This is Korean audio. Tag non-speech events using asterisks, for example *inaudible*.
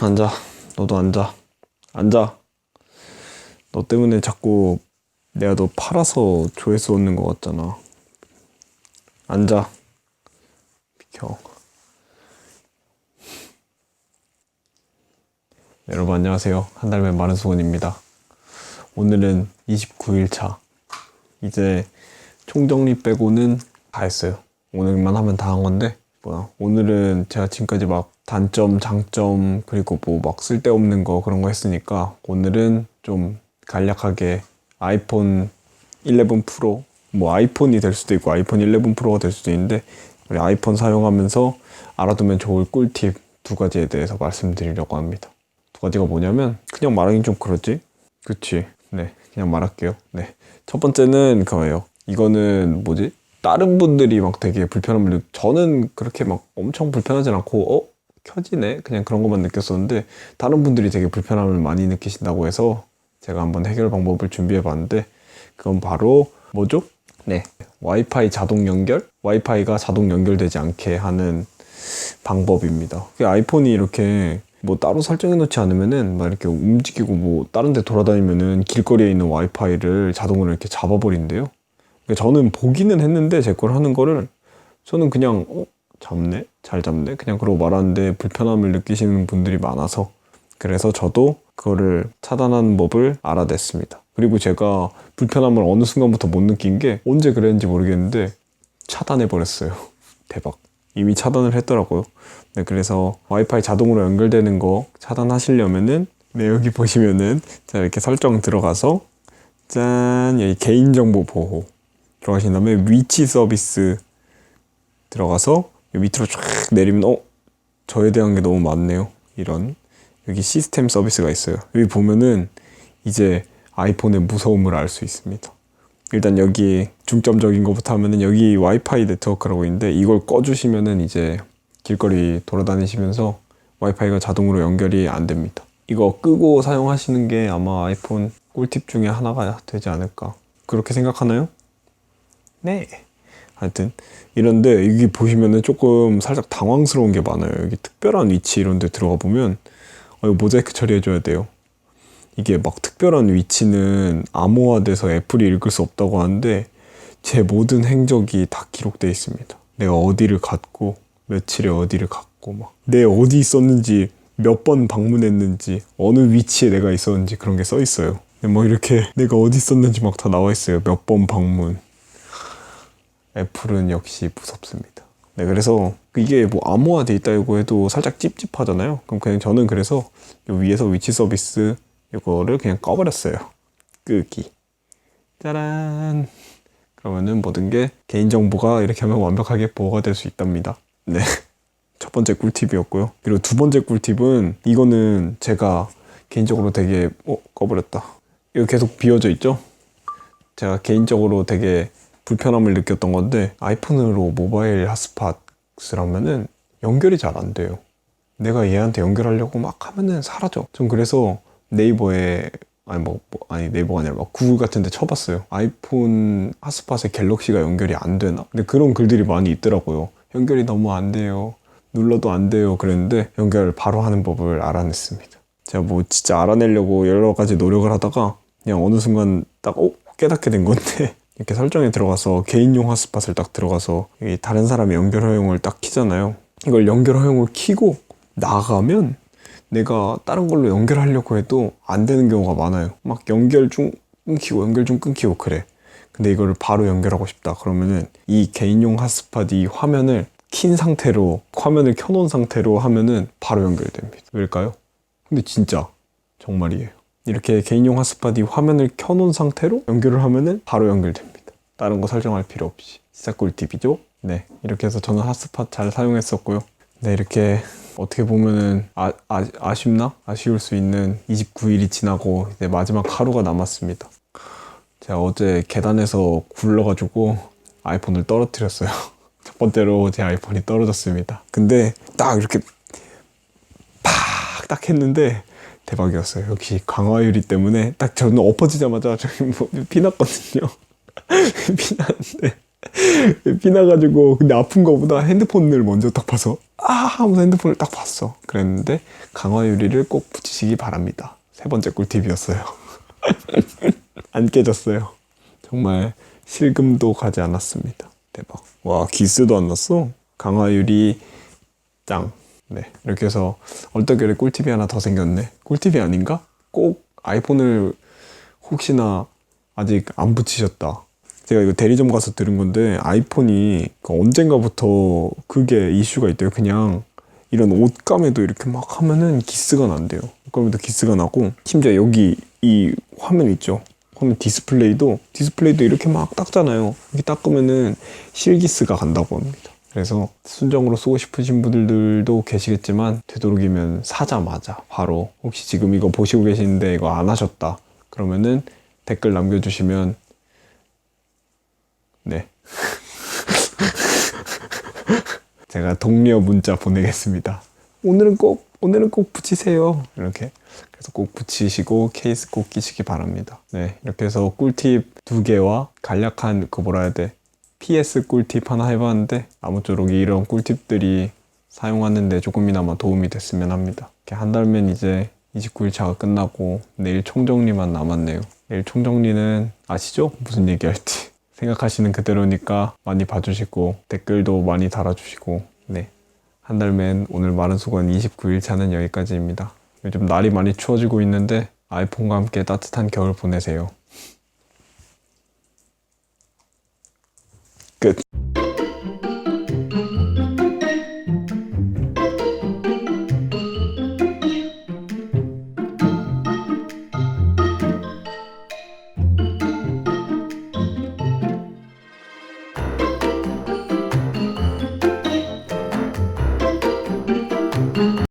앉아. 너도 앉아. 앉아. 너 때문에 자꾸 내가 너 팔아서 조회수 얻는 것 같잖아. 앉아. 비켜. 여러분 안녕하세요. 한달된 마른 수건입니다. 오늘은 29일 차. 이제 총정리 빼고는 다 했어요. 오늘만 하면 다 한 건데 뭐야 오늘은 제가 지금까지 막 단점, 장점 그리고 뭐 막 쓸데없는 거 그런 거 했으니까 오늘은 좀 간략하게 아이폰 11 프로 뭐 아이폰이 될 수도 있고 아이폰 11 프로가 될 수도 있는데 우리 아이폰 사용하면서 알아두면 좋을 꿀팁 두 가지에 대해서 말씀드리려고 합니다. 두 가지가 뭐냐면 그냥 말하긴 좀 그렇지? 그치. 네 그냥 말할게요. 네. 첫 번째는 그거예요. 이거는 뭐지 다른 분들이 막 되게 불편함을 느 저는 그렇게 막 엄청 불편하진 않고 어 켜지네 그냥 그런 것만 느꼈었는데 다른 분들이 되게 불편함을 많이 느끼신다고 해서 제가 한번 해결 방법을 준비해 봤는데 그건 바로 뭐죠? 네 와이파이 자동 연결 와이파이가 자동 연결되지 않게 하는 방법입니다. 그 아이폰이 이렇게 뭐 따로 설정해 놓지 않으면은 막 이렇게 움직이고 뭐 다른 데 돌아다니면은 길거리에 있는 와이파이를 자동으로 이렇게 잡아버린대요. 그러니까 저는 보기는 했는데 제 걸 하는 거를 저는 그냥 어 잡네 잘 잡네 그냥 그러고 말하는데 불편함을 느끼시는 분들이 많아서 그래서 저도 그거를 차단하는 법을 알아냈습니다. 그리고 제가 불편함을 어느 순간부터 못 느낀 게 언제 그랬는지 모르겠는데 차단해 버렸어요. *laughs* 대박. 이미 차단을 했더라고요. 네, 그래서 와이파이 자동으로 연결되는 거 차단하시려면은 네, 여기 보시면은 자 이렇게 설정 들어가서 짠 여기 개인정보 보호 들어가신 다음에 위치 서비스 들어가서 밑으로 쫙 내리면 어 저에 대한 게 너무 많네요. 이런 여기 시스템 서비스가 있어요. 여기 보면은 이제 아이폰의 무서움을 알 수 있습니다. 일단 여기 중점적인 것부터 하면은 여기 와이파이 네트워크라고 있는데 이걸 꺼주시면은 이제 길거리 돌아다니시면서 와이파이가 자동으로 연결이 안 됩니다. 이거 끄고 사용하시는 게 아마 아이폰 꿀팁 중에 하나가 되지 않을까. 그렇게 생각하나요? 네. 하여튼 이런데 여기 보시면은 조금 살짝 당황스러운 게 많아요. 여기 특별한 위치 이런 데 들어가 보면 어, 이거 모자이크 처리해 줘야 돼요. 이게 막 특별한 위치는 암호화돼서 애플이 읽을 수 없다고 하는데 제 모든 행적이 다 기록되어 있습니다. 내가 어디를 갔고 며칠에 어디를 갔고 막 내 어디 있었는지 몇 번 방문했는지 어느 위치에 내가 있었는지 그런 게 써 있어요. 뭐 이렇게 내가 어디 있었는지 막 다 나와 있어요. 몇 번 방문. 애플은 역시 무섭습니다. 네, 그래서 이게 뭐 암호화돼 있다고 해도 살짝 찝찝하잖아요. 그럼 그냥 저는 그래서 요 위에서 위치 서비스 이거를 그냥 꺼버렸어요. 끄기. 짜란. 그러면은 모든 게 개인정보가 이렇게 하면 완벽하게 보호가 될 수 있답니다. 네. *laughs* 첫 번째 꿀팁이었고요. 그리고 두 번째 꿀팁은 이거는 제가 개인적으로 되게, 어, 꺼버렸다. 이거 계속 비워져 있죠? 제가 개인적으로 되게 불편함을 느꼈던 건데 아이폰으로 모바일 핫스팟을 하면은 연결이 잘 안 돼요. 내가 얘한테 연결하려고 막 하면은 사라져. 전 그래서 네이버에 아니 뭐, 뭐 아니 네이버가 아니라 막 구글 같은 데 쳐봤어요. 아이폰 핫스팟에 갤럭시가 연결이 안 되나? 근데 그런 글들이 많이 있더라고요. 연결이 너무 안 돼요. 눌러도 안 돼요. 그랬는데 연결 바로 하는 법을 알아냈습니다. 제가 뭐 진짜 알아내려고 여러 가지 노력을 하다가 그냥 어느 순간 딱 어? 깨닫게 된 건데 이렇게 설정에 들어가서 개인용 핫스팟을 딱 들어가서 이 다른 사람의 연결 허용을 딱 키잖아요. 이걸 연결 허용을 키고 나가면 내가 다른 걸로 연결하려고 해도 안 되는 경우가 많아요. 막 연결 중 끊기고 연결 중 끊기고 그래. 근데 이거를 바로 연결하고 싶다 그러면은 이 개인용 핫스팟 이 화면을 킨 상태로 화면을 켜놓은 상태로 하면은 바로 연결됩니다. 왜일까요? 근데 진짜 정말이에요. 이렇게 개인용 핫스팟이 화면을 켜놓은 상태로 연결을 하면은 바로 연결됩니다. 다른 거 설정할 필요 없이. 진짜 꿀팁이죠? 네. 이렇게 해서 저는 핫스팟 잘 사용했었고요. 네, 이렇게 어떻게 보면은 아, 아, 아쉽나? 아쉬울 수 있는 29일이 지나고 이제 마지막 하루가 남았습니다. 제가 어제 계단에서 굴러가지고 아이폰을 떨어뜨렸어요. *laughs* 첫 번째로 제 아이폰이 떨어졌습니다. 근데 딱 이렇게 팍 딱 했는데 대박이었어요. 역시 강화유리 때문에 딱 저는 엎어지자마자 *laughs* 저기 뭐 피났거든요. *laughs* 피났는데 *laughs* 피나가지고 근데 아픈 거보다 핸드폰을 먼저 딱 봐서 아! 하면서 핸드폰을 딱 봤어. 그랬는데 강화 유리를 꼭 붙이시기 바랍니다. 세 번째 꿀팁이었어요. 안 깨졌어요. 정말 실금도 가지 않았습니다. 대박. 와 기스도 안 났어? 강화 유리 짱 네, 이렇게 해서 얼떨결에 꿀팁이 하나 더 생겼네. 꿀팁이 아닌가? 꼭 아이폰을 혹시나 아직 안 붙이셨다. 제가 이거 대리점 가서 들은 건데 아이폰이 그 언젠가부터 그게 이슈가 있대요. 그냥 이런 옷감에도 이렇게 막 하면은 기스가 난대요. 옷감에도 기스가 나고 심지어 여기 이 화면 있죠. 화면 디스플레이도 디스플레이도 이렇게 막 닦잖아요. 이렇게 닦으면은 실기스가 간다고 합니다. 그래서 순정으로 쓰고 싶으신 분들도 계시겠지만 되도록이면 사자마자 바로 혹시 지금 이거 보시고 계시는데 이거 안 하셨다. 그러면은 댓글 남겨주시면 네. *laughs* 제가 독려 문자 보내겠습니다. 오늘은 꼭 오늘은 꼭 붙이세요. 이렇게. 그래서 꼭 붙이시고 케이스 꼭 끼시기 바랍니다. 네. 이렇게 해서 꿀팁 두 개와 간략한 그 뭐라 해야 돼 PS 꿀팁 하나 해봤는데 아무쪼록 이런 꿀팁들이 사용하는데 조금이나마 도움이 됐으면 합니다. 한 달면 이제 29일 차가 끝나고 내일 총정리만 남았네요. 내일 총정리는 아시죠? 무슨 얘기할지. *laughs* 생각하시는 그대로니까 많이 봐주시고 댓글도 많이 달아주시고 네. 한 달맨 오늘 마른 수건 29일 차는 여기까지입니다. 요즘 날이 많이 추워지고 있는데 아이폰과 함께 따뜻한 겨울 보내세요. 끝.